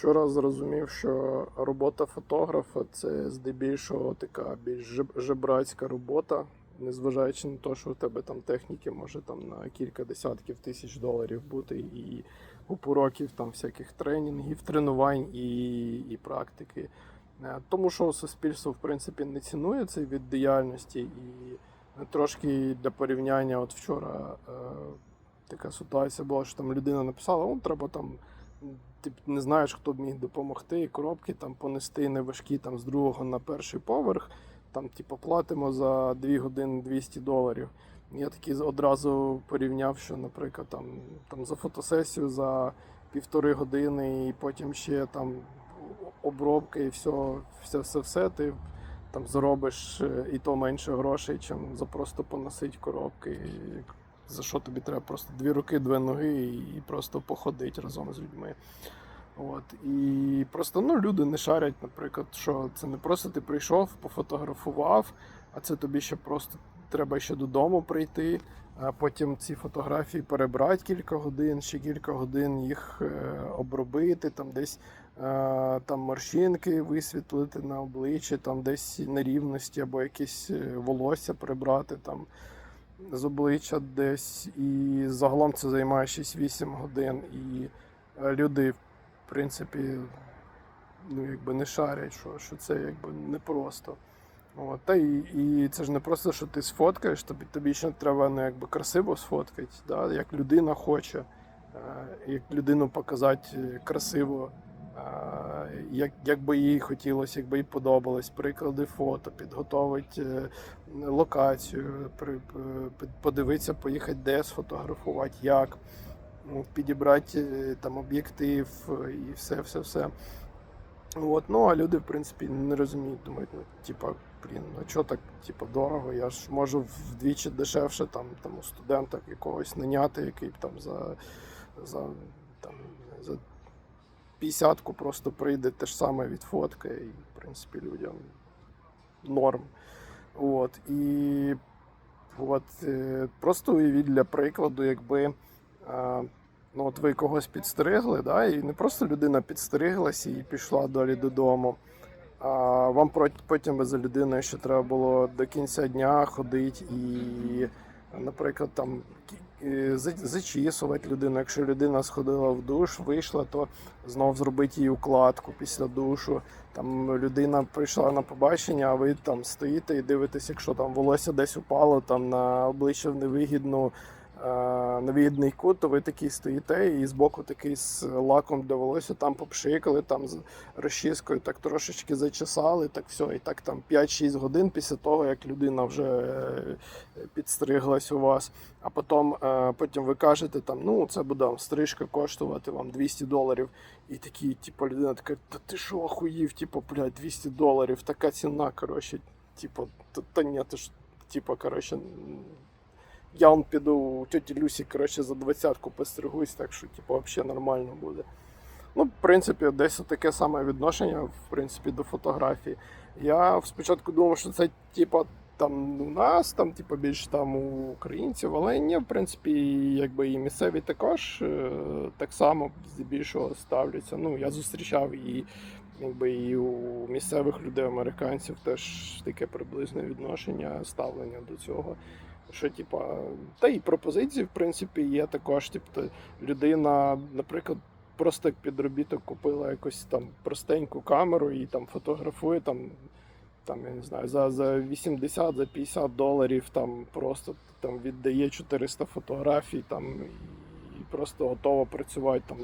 Вчора зрозумів, що робота фотографа це здебільшого така більш жебрацька робота, незважаючи на те, що у тебе там техніки може там на кілька десятків тисяч доларів бути, і купу років там всяких тренінгів, тренувань і, і практики. Е, Тому що суспільство в принципі не цінує цей від діяльності, і трошки для порівняння, от вчора е, така ситуація була, що там людина написала, о, треба там ти не знаєш, хто б міг допомогти, і коробки там понести неважкі там з другого на перший поверх. Там, типу, платимо за 2 години 200 доларів. Я такий одразу порівняв, що, наприклад, там, там за фотосесію за півтори години, і потім ще там обробка і все, все, все, все ти там заробиш е, і то менше грошей, чим за просто поносить коробки. За що тобі треба просто дві руки, дві ноги і просто походити разом з людьми. От. І просто ну, люди не шарять, наприклад, що це не просто ти прийшов, пофотографував, а це тобі ще просто треба ще додому прийти, а потім ці фотографії перебрати кілька годин, ще кілька годин їх е, обробити, там десь е, там морщинки висвітлити на обличчі, там десь нерівності або якісь е, волосся прибрати там з обличчя десь. І загалом це займає 6-8 годин. І е, люди, в принципі, ну, якби не шарять, що, що це якби непросто. От. Та і, і це ж не просто, що ти сфоткаєш, тобі, тобі ще треба ну, якби красиво сфоткати, да? як людина хоче, е, як людину показати красиво, е, як, як би їй хотілося, як би їй подобалось, приклади фото, підготовити е, локацію, подивитися, поїхати де сфотографувати, як, ну, підібрати е, там об'єктив е, і все, все, все. От, ну а люди, в принципі, не розуміють, думають, ну, типа, блін, ну чого так, типа, дорого? Я ж можу вдвічі дешевше там, там у студента якогось наняти, який б там за, за, там, за 50-ку просто прийде те ж саме від фотки, і, в принципі, людям норм. От, і от, е, просто уявіть для прикладу, якби. е, Ну, от ви когось підстригли, да, і не просто людина підстриглася і пішла далі додому. А вам потім за людиною ще треба було до кінця дня ходити і, наприклад, там зачісувати людину. Якщо людина сходила в душ, вийшла, то знов зробити їй укладку після душу. Там людина прийшла на побачення, а ви там стоїте і дивитесь, якщо там волосся десь упало, там на обличчя в невигідну е, невигідний кут, то ви такий стоїте і збоку такий з лаком для волосся там попшикали, там з розчіскою так трошечки зачесали, так все, і так там 5-6 годин після того, як людина вже е, підстриглась у вас. А потім, е, потім ви кажете, там, ну це буде стрижка коштувати вам 200 доларів. І такі, типу, людина така, та ти що охуїв, типу, блядь, 200 доларів, така ціна, коротше, типу, та, та ні, ти ж, типу, коротше, я піду у тьоті Люсі, коротше, за двадцятку постригусь, так що, типу, взагалі нормально буде. Ну, в принципі, десь таке саме відношення, в принципі, до фотографії. Я спочатку думав, що це, типу, там у нас, там, типу, більш там у українців, але ні, в принципі, якби і місцеві також е, так само здебільшого ставляться. Ну, я зустрічав і якби і у місцевих людей, американців теж таке приблизне відношення, ставлення до цього. Що, типа, та і пропозиції, в принципі, є також. Тобто, людина, наприклад, просто підробіток купила якусь там простеньку камеру і там фотографує там, там я не знаю, за, за 80, за 50 доларів там просто там віддає 400 фотографій там і просто готова працювати там,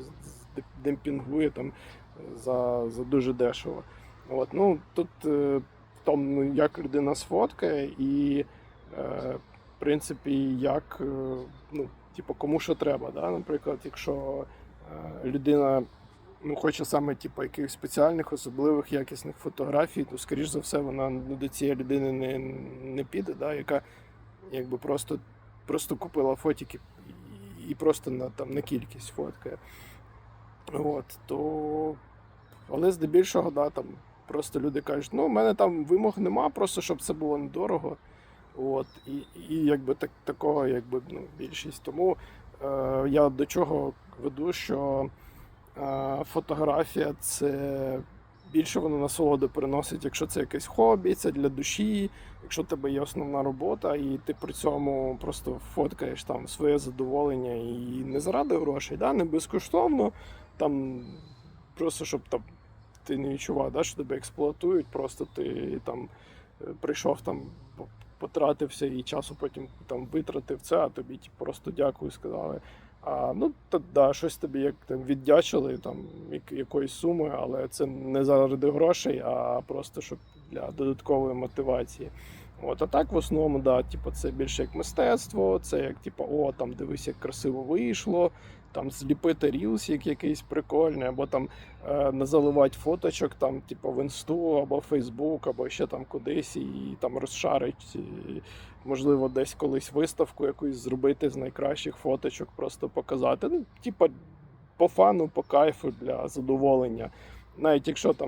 демпінгує там за, за дуже дешево. От, ну, тут е, тому, ну, як людина сфоткає і. Е, принципі, як е, ну, типу, кому що треба. Да? Наприклад, якщо е, людина ну, хоче саме типу, якихось спеціальних, особливих якісних фотографій, то, скоріш за все, вона до цієї людини не, не піде, да? яка якби просто, просто купила фотики і, і просто на, там, на кількість фоткає. От, то... Але здебільшого, да, там, просто люди кажуть, ну, у мене там вимог нема, просто щоб це було недорого. От, і, і якби так, такого якби, ну, більшість. Тому е, я до чого веду, що е, фотографія це більше воно насолоду приносить, якщо це якесь хобі, це для душі, якщо в тебе є основна робота, і ти при цьому просто фоткаєш там своє задоволення і не заради грошей, да? не безкоштовно, там просто щоб там ти не відчував, да, що тебе експлуатують, просто ти там е, прийшов там. По- Потратився і часу потім там витратив це, а тобі ті, просто дякую сказали. А ну та да, щось тобі як там віддячили там як, якоїсь суми, але це не заради грошей, а просто щоб для додаткової мотивації. От, а так в основному, да, типу, це більше як мистецтво, це як типу, о, там дивись, як красиво вийшло, там зліпити рілс як якийсь прикольний, або там е, не заливати фоточок там, типу, в інсту, або Фейсбук, або ще там кудись, і там розшарить. І, можливо, десь колись виставку якусь зробити з найкращих фоточок, просто показати. Ну, типа, по фану, по кайфу для задоволення. Навіть якщо там